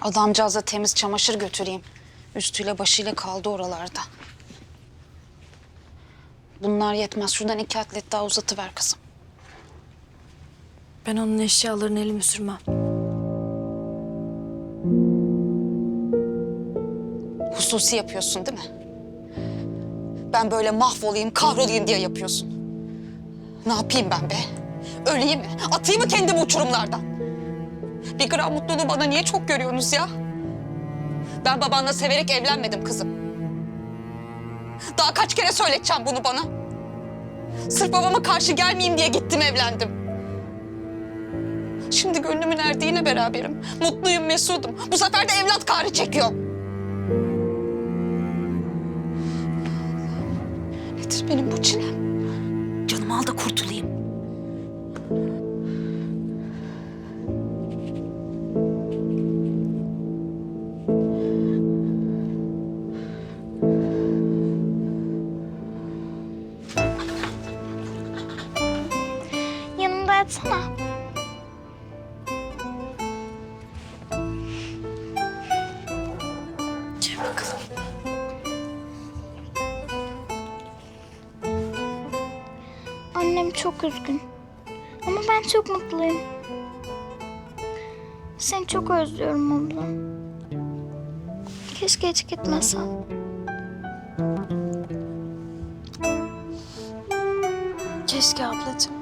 Adamcağıza temiz çamaşır götüreyim. Üstüyle başıyla kaldı oralarda. Bunlar yetmez. Şuradan iki atlet daha uzatıver kızım. Ben onun eşyalarını elime sürmem. Hususi yapıyorsun değil mi? Ben böyle mahvolayım, kahrolayım diye yapıyorsun. Ne yapayım ben be? Öleyim mi? Atayım mı kendimi uçurumlardan? Bir gram mutluluğu bana niye çok görüyorsunuz ya? Ben babanla severek evlenmedim kızım. Daha kaç kere söyleteceğim bunu bana? Sırf babama karşı gelmeyeyim diye gittim evlendim. Şimdi gönlümün erdiğine beraberim. Mutluyum, mesudum. Bu sefer de evlat kahrı çekiyorum. Nedir benim bu çilem? Canımı al da kurtulayım. Gel bakalım. Annem çok üzgün. Ama ben çok mutluyum. Seni çok özlüyorum abla. Keşke hiç gitmesen. Keşke ablacığım.